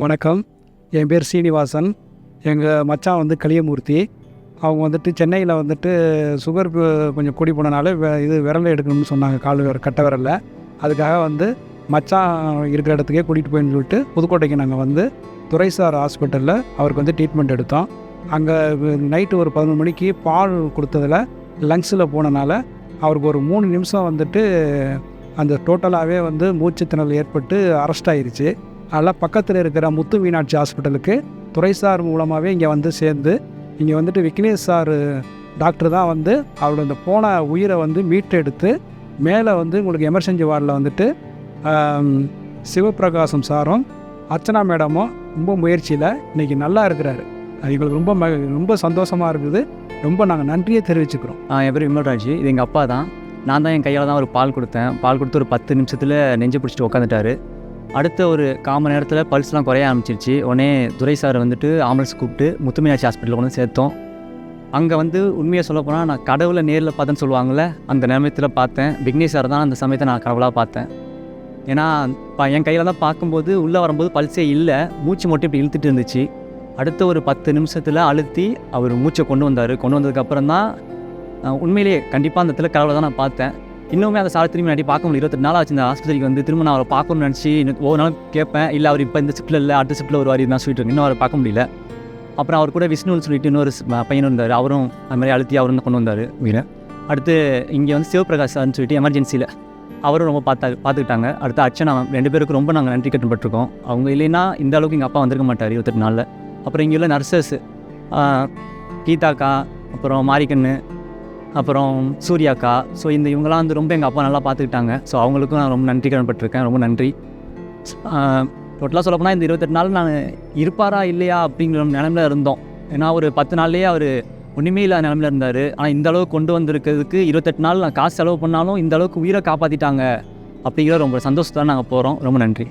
வணக்கம். என் பேர் சீனிவாசன். எங்கள் மச்சான் வந்து கலியமூர்த்தி அவங்க வந்துட்டு சென்னையில் வந்துட்டு சுகர் கொஞ்சம் கூடி போனனால இது விரலை எடுக்கணும்னு சொன்னாங்க. கால் கட்ட கட்டை விரலில். அதுக்காக வந்து மச்சான் இருக்கிற இடத்துக்கே கூட்டிகிட்டு போயின்னு சொல்லிட்டு புதுக்கோட்டைக்கு நாங்கள் வந்து துரைசார் ஹாஸ்பிட்டலில் அவருக்கு வந்து ட்ரீட்மெண்ட் எடுத்தோம். அங்கே நைட்டு ஒரு பதினொரு மணிக்கு பால் கொடுத்ததில் லங்ஸில் போனனால அவருக்கு ஒரு மூணு நிமிஷம் வந்துட்டு அந்த டோட்டலாகவே வந்து மூச்சு திணறல் ஏற்பட்டு அரெஸ்ட் ஆயிடுச்சு அதெல்லாம் பக்கத்தில் இருக்கிற முத்து மீனாட்சி ஹாஸ்பிட்டலுக்கு துறைசார் மூலமாகவே இங்கே வந்து சேர்ந்து இங்கே வந்துட்டு விக்னேஷ் சார் டாக்டர் தான் வந்து அவரோட இந்த போன உயிரை வந்து மீட்டெடுத்து மேலே வந்து உங்களுக்கு எமர்ஜென்சி வார்டில் வந்துட்டு சிவபிரகாசம் சாரும் அர்ச்சனா மேடமும் ரொம்ப முயற்சியில் இன்றைக்கி நல்லா இருக்கிறாரு. அது எங்களுக்கு ரொம்ப ம ரொம்ப சந்தோஷமாக இருக்குது. ரொம்ப நாங்கள் நன்றியை தெரிவிச்சுக்கிறோம். என் பேர் விமல்ராஜ். இது எங்கள் அப்பா தான். நான் தான் என் கையால் தான் ஒரு பால் கொடுத்தேன். பால் கொடுத்து ஒரு பத்து நிமிஷத்தில் நெஞ்சு பிடிச்சிட்டு உட்காந்துட்டாரு அடுத்த ஒரு கால் மணி நேரத்தில் பல்ஸ்லாம் குறைய ஆரம்பிச்சிருச்சு. உடனே துரை சார் வந்துட்டு ஆம்புலன்ஸ் கூப்பிட்டு முத்துமையாச்சி ஹாஸ்பிட்டலில் கொண்டு சேர்த்தோம். அங்கே வந்து உண்மையை சொல்ல போனால் நான் கடவுளை நேரில் பார்த்தேன்னு சொல்லுவாங்கள்ல அந்த நேரத்தில் பார்த்தேன். விக்னேஷ் சார் தான் அந்த சமயத்தை நான் கடவுளாக பார்த்தேன். ஏன்னா ப- என் கையில் தான் பார்க்கும்போது உள்ளே வரும்போது பல்ஸே இல்லை. மூச்சு மட்டும் இப்படி இழுத்துட்டு இருந்துச்சு. அடுத்த ஒரு பத்து நிமிஷத்தில் அழுத்தி அவர் மூச்சை கொண்டு வந்தார். கொண்டு வந்ததுக்கப்புறம் தான் உண்மையிலேயே கண்டிப்பாக அந்த இடத்துல கடவுளை தான் நான் பார்த்தேன். இன்னுமே அந்த சார் திரும்பி நடி பார்க்க முடியல. இருபத்தி நாள் ஆச்சு இந்த ஆஸ்பத்திரிக்கு வந்து. திரும்ப நான் அவரை பார்க்கணும்னு நினச்சி எனக்கு ஒவ்வொரு நாள் கேட்பேன். இல்லை அவர் இப்போ இந்த ஷிஃப்ட்டில் இல்லை அடுத்த ஷிஃப்ட்டில் வருவார் தான் சொல்லிட்டு இருக்கேன் இன்னும் அவரை பார்க்க முடியல. அப்புறம் அவர் கூட விஷ்ணுன்னு சொல்லிட்டு இன்னொரு பையனும் இருந்தார். அவரும் அது மாதிரி அழுத்தி அவரும் கொண்டு வந்தார் உயிரை அடுத்து இங்கே வந்து சிவபிரகாஷ் சார்னு சொல்லிட்டு எமர்ஜென்சியில் அவரும் ரொம்ப பார்த்தா பார்த்துக்கிட்டாங்க. அடுத்து அர்ச்சனா ரெண்டு பேருக்கும் ரொம்ப நாங்கள் நன்றி கட்டப்பட்டிருக்கோம். அவங்க இல்லைன்னா இந்த அளவுக்கு எங்கள் அப்பா வந்திருக்க மாட்டார் இருபத்தெட்டு நாளில். அப்புறம் இங்கே உள்ள நர்சஸ் கீதாக்கா அப்புறம் மாரிக்கண்ணு அப்புறம் சூர்யாக்கா. ஸோ இந்த இவங்கெல்லாம் வந்து ரொம்ப எங்கள் அப்பா நல்லா பார்த்துக்கிட்டாங்க ஸோ அவங்களுக்கும் நான் ரொம்ப நன்றி கடன்பட்டிருக்கேன். ரொம்ப நன்றி. டோட்டலாக சொல்லப்போனால் இந்த இருபத்தெட்டு நாள் நான் இருப்பாரா இல்லையா அப்படிங்கிற நிலமையில இருந்தோம். ஏன்னா ஒரு பத்து நாள்லேயே அவர் ஒன்றுமே இல்லாத நிலமையில இருந்தார். ஆனால் இந்த அளவுக்கு கொண்டு வந்திருக்கிறதுக்கு இருபத்தெட்டு நாள் நான் காசு செலவு பண்ணாலும் இந்த அளவுக்கு உயிரை காப்பாற்றிட்டாங்க அப்படிங்கிற ரொம்ப சந்தோஷத்தான் நாங்கள் போகிறோம் ரொம்ப நன்றி.